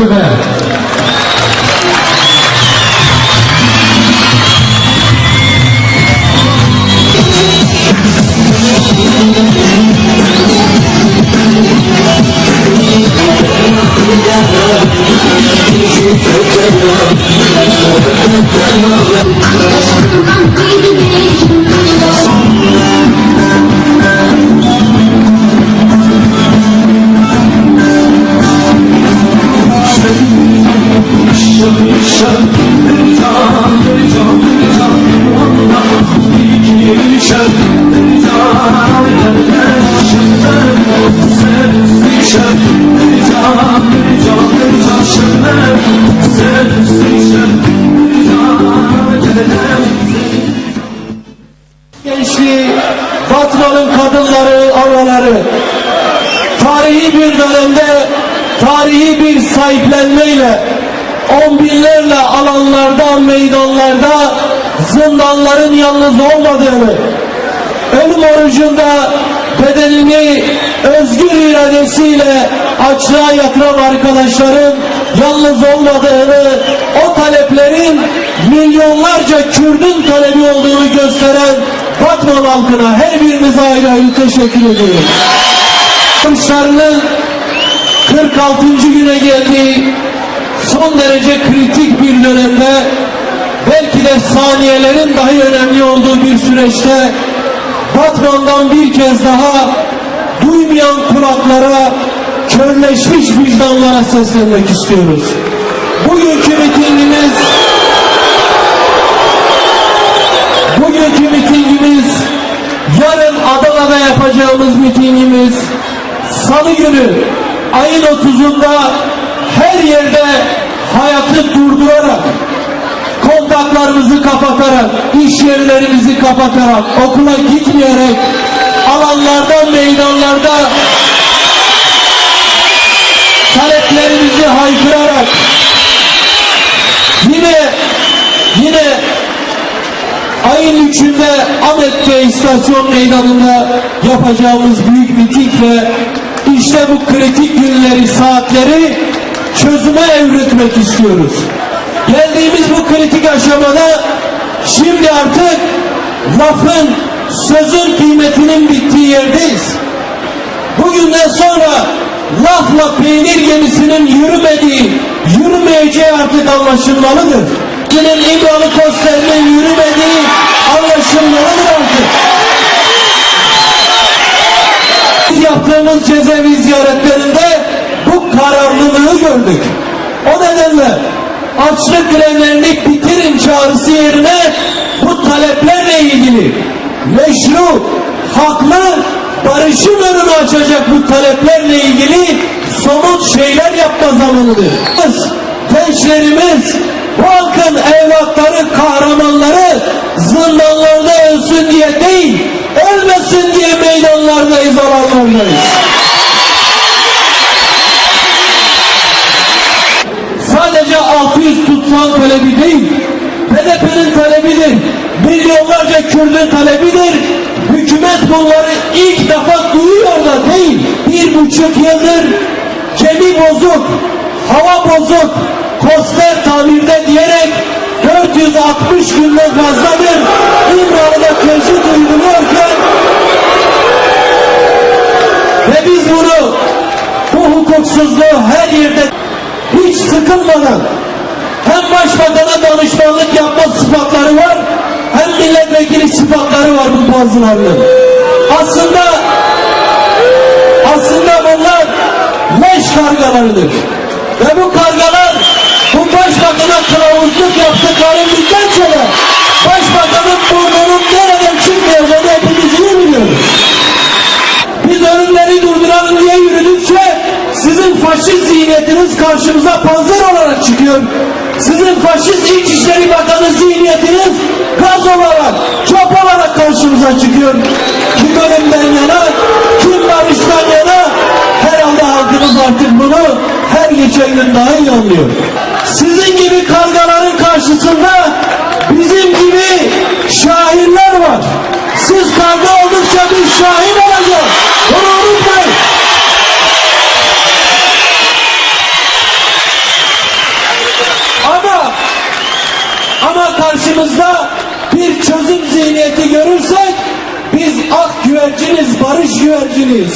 চলবে না I'm tarihi bir dönemde tarihi bir sahiplenmeyle on binlerle alanlarda, meydanlarda zindanların yalnız olmadığını, ölüm orucunda bedenini özgür iradesiyle açlığa yatıran arkadaşların yalnız olmadığını, o taleplerin milyonlarca Kürdün talebi olduğunu gösteren Batman halkına her birinize ayrı ayrı teşekkür ediyorum. Kuşlarının 46. güne geldiği son derece kritik bir dönemde belki de saniyelerin dahi önemli olduğu bir süreçte Batman'dan bir kez daha duymayan kulaklara körleşmiş vicdanlara seslenmek istiyoruz. Bugünkü mitingimiz bugünkü mitingimiz yarın Adana'da yapacağımız mitingimiz Salı günü ayın 30'unda her yerde hayatı durdurarak kontaklarımızı kapatarak, iş yerlerimizi kapatarak, okula gitmeyerek, alanlarda, meydanlarda taleplerimizi haykırarak yine yine ayın üçünde Ahmetköy istasyon meydanında yapacağımız büyük mitingle işte bu kritik günleri, saatleri çözüme evretmek istiyoruz. Geldiğimiz bu kritik aşamada şimdi artık lafın, sözün kıymetinin bittiği yerdeyiz. Bugünden sonra lafla peynir gemisinin yürümediği, yürümeyeceği artık anlaşılmalıdır. Senin İmralı posterinin yürümediği anlaşılmalıdır artık. Yaptığımız cezaevi ziyaretlerinde bu kararlılığı gördük. O nedenle açlık grevlerini bitirin çağrısı yerine bu taleplerle ilgili meşru, haklı, barışın önünü açacak bu taleplerle ilgili somut şeyler yapma zamanıdır. Gençlerimiz, bu halkın evlatları, kahramanları zindanlarda ölsün diye değil, ölmesin diye meydanlardayız, alanlardayız. sadece 600 tutsan talebi değil, HDP'nin talebidir, milyonlarca Kürdün talebidir. Hükümet bunları ilk defa duyuyor da değil. Bir buçuk yıldır gemi bozuk, hava bozuk, koster tamirde diyerek 460 günden fazladır İmralı'da tecrit uyguluyorken ve biz bunu bu hukuksuzluğu her yerde hiç sıkılmadan hem başbakana danışmanlık yapma sıfatları var hem milletvekili sıfatları var bu bazılarının. Aslında aslında bunlar leş kargalarıdır. Ve bu kargalar başbakana kılavuzluk yaptıkları müddetçe de başbakanın burnunun nereden çıkmayacağını hepimiz iyi biliyoruz. Biz ölümleri durduralım diye yürüdükçe sizin faşist zihniyetiniz karşımıza panzer olarak çıkıyor. Sizin faşist İçişleri Bakanı zihniyetiniz gaz olarak, çöp olarak karşımıza çıkıyor. Kim ölümden yana, kim barıştan yana herhalde halkımız artık bunu her geçen gün daha iyi anlıyor. Sizin gibi kargaların karşısında bizim gibi şahinler var. Siz karga oldukça biz şahin olacağız. Bunu unutmayın. Ama ama karşımızda bir çözüm zihniyeti görürsek biz ak güverciniz, barış güverciniz.